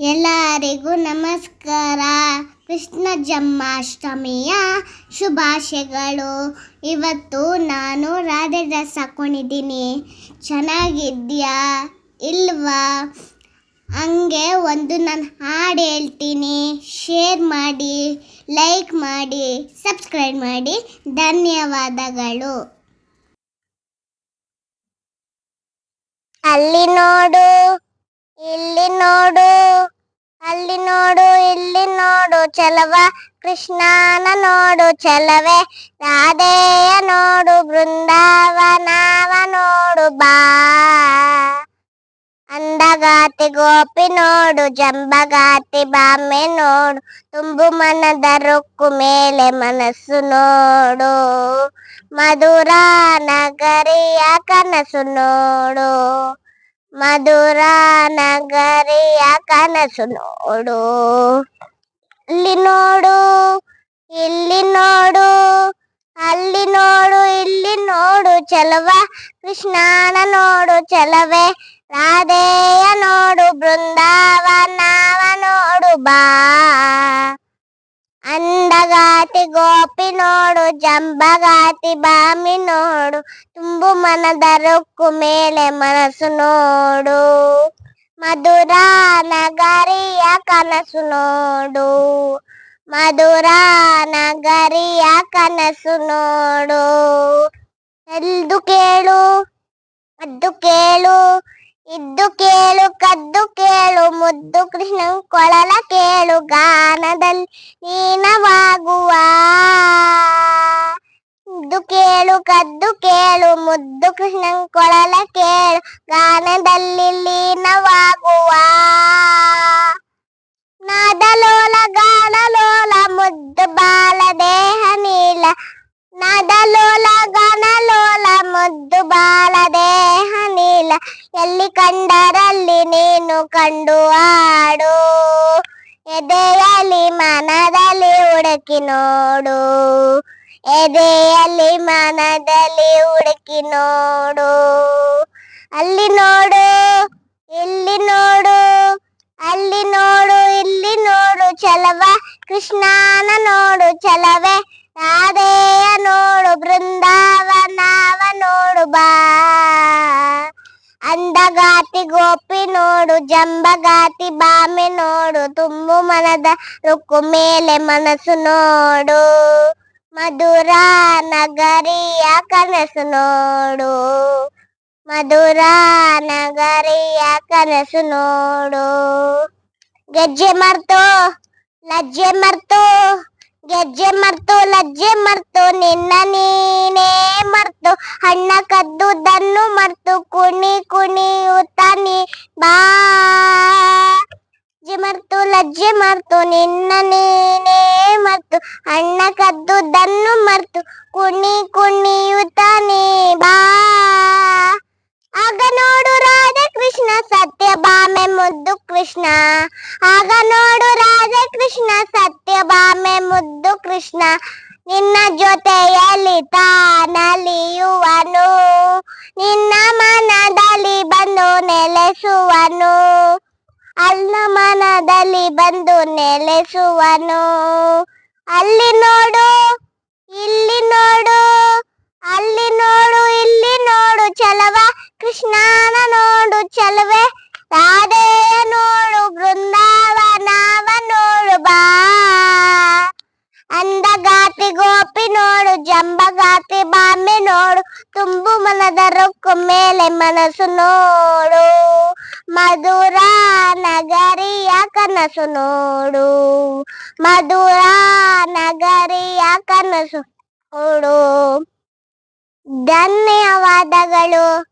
ಎಲ್ಲರಿಗೂ ನಮಸ್ಕಾರ. ಕೃಷ್ಣ ಜನ್ಮಾಷ್ಟಮಿಯ ಶುಭಾಶಯಗಳು. ಇವತ್ತು ನಾನು ರಾಧೆ ಡ್ರೆಸ್ ಹಾಕೊಂಡಿದ್ದೀನಿ. ಚೆನ್ನಾಗಿದ್ಯಾ ಇಲ್ವಾ? ಹಂಗೆ ಒಂದು ನಾನು ಹಾಡು ಹೇಳ್ತೀನಿ. ಶೇರ್ ಮಾಡಿ, ಲೈಕ್ ಮಾಡಿ, ಸಬ್ಸ್ಕ್ರೈಬ್ ಮಾಡಿ. ಧನ್ಯವಾದಗಳು. ಅಲ್ಲಿ ನೋಡು. ಇಲ್ಲಿ ನೋಡು ಅಲ್ಲಿ ನೋಡು ಇಲ್ಲಿ ನೋಡು ಚಲವ ಕೃಷ್ಣನ ನೋಡು ಚಲವೆ ರಾಧೆಯ ನೋಡು ಬೃಂದಾವನವ ನೋಡು ಬಾ ಅಂದಗಾತಿ ಗೋಪಿ ನೋಡು ಜಂಬಗಾತಿ ಬಾಮೆ ನೋಡು ತುಂಬು ಮನದ ರೊಕ್ಕು ಮೇಲೆ ಮನಸ್ಸು ನೋಡು ಮಧುರ ನಗರಿಯ ಕನಸು ನೋಡು ಮಧುರ ನಗರಿಯ ಕನಸು ನೋಡು. ಇಲ್ಲಿ ನೋಡು ಇಲ್ಲಿ ನೋಡು, ಅಲ್ಲಿ ನೋಡು, ಇಲ್ಲಿ ನೋಡು. ಚಲವ, ಕೃಷ್ಣನ ನೋಡು, ಚಲವೇ, ರಾಧೆಯ ನೋಡು ಬೃಂದಾವನವ ಅಂದಗಾತಿ ಗೋಪಿ ನೋಡು ಜಂಬಗಾತಿ ಬಾಮಿ ನೋಡು, ತುಂಬು ಮನದ ರೊಕ್ಕು ಮೇಲೆ ಮನಸ್ಸು ನೋಡು. ಮಧುರ ನಗರಿಯ ಕನಸು ನೋಡು. ಮಧುರ ನಗರಿಯ ಕನಸು ನೋಡು. ಎಲ್ದು ಕೇಳು ಅದ್ದು ಕೇಳು, ಇದ್ದು ಕೇಳು, ಕದ್ದು ಕೇಳು, ಮುದ್ದು ಕೃಷ್ಣ ಕೊಳಲ ಕೇಳು, ಗಾನದಲ್ಲಿ ಲೀನವಾಗುವ ಮುದ್ದು ಕೇಳು, ಕದ್ದು ಕೇಳು, ಮುದ್ದು ಕೃಷ್ಣನ್ ಕೊಳಲ ಕೇಳು ಗಾನದಲ್ಲಿ ಲೀನವಾಗುವ ನಾದಲೋಲ, ಗಾನಲೋಲ, ಮುದ್ದು ಬಾಲ, ದೇಹ ನೀಲ. ನಾದಲೋಲ, ಗಾನಲೋಲ, ಮುದ್ದು ಬಾಲ, ದೇಹ ನೀಲ. ಎಲ್ಲಿ ಕಂಡರಲ್ಲಿ ನೀನು ಕಂಡು ಆಡು ಎದೆಯಲ್ಲಿ ಮನದಲ್ಲಿ ಹುಡುಕಿ ನೋಡು. ಎದೆಯಲ್ಲಿ ಮನದಲ್ಲಿ ಹುಡುಕಿ ನೋಡು. ಅಲ್ಲಿ ನೋಡು, ಇಲ್ಲಿ ನೋಡು. ಅಲ್ಲಿ ನೋಡು, ಇಲ್ಲಿ ನೋಡು. ಚಲವ ಕೃಷ್ಣನ ನೋಡು. ಚಲವೆ ರಾಧೆಯ ಅಂದಗಾತಿ ಗೋಪಿ ನೋಡು ಜಂಬಗಾತಿ ಬಾಮೆ ನೋಡು, ತುಂಬು ಮನದ ರುಕ್ಕು ಮೇಲೆ ಮನಸ್ಸು ನೋಡು, ಮಧುರ ನಗರಿಯ ಕನಸು ನೋಡು, ಮಧುರ ನಗರಿಯ ಕನಸು ನೋಡು. ಗೆಜ್ಜೆ ಮರ್ತು, ಲಜ್ಜೆ ಮರ್ತು ಗೆಜ್ಜೆ ಮರ್ತು, ಲಜ್ಜೆ ಮರ್ತು, ನಿನ್ನ ನೀನೇ ಮರ್ತು. ಹಣ್ಣ ಕದ್ದುದನ್ನು ಮರ್ತು, ಕುಣಿ ಕುಣಿಯುತ್ತ ನೀ ಬಾ. ಮರ್ತು, ಲಜ್ಜೆ ಮರ್ತು, ನಿನ್ನ ನೀನೇ ಮರ್ತು. ಹಣ್ಣ ಕದ್ದುದನ್ನು ಮರ್ತು, ಕುಣಿ ಕುಣಿಯುತ್ತ ನೀ ಬಾ. ಆಗ ನೋಡು ರಾಧಾ ಕೃಷ್ಣ ಸತ್ಯಭಾಮೆ ಮುದ್ದು ಕೃಷ್ಣ. ಆಗ ನೋಡು ರಾಧೆ ಕೃಷ್ಣ ಸತ್ಯಭಾಮೆ ಮುದ್ದು ಕೃಷ್ಣ. ನಿನ್ನ ಜೊತೆಯಲ್ಲಿ ತಾನಲಿಯುವನು. ನಿನ್ನ ಮನದಲ್ಲಿ ಬಂದು ನೆಲೆಸುವನು. ಅಲ್ಲ ಮನದಲ್ಲಿ ಬಂದು ನೆಲೆಸುವನು. ಅಲ್ಲಿ ನೋಡು, ಇಲ್ಲಿ ನೋಡು, ಅಲ್ಲಿ ಮನದ ರೊಕ್ಕು ಮೇಲೆ ಮನಸ್ಸು ನೋಡು. ಮಧುರ ನಗರಿಯ ಕನಸು ನೋಡು. ಮಧುರ ನಗರಿಯ ಕನಸು ನೋಡು. ಧನ್ಯವಾದಗಳು.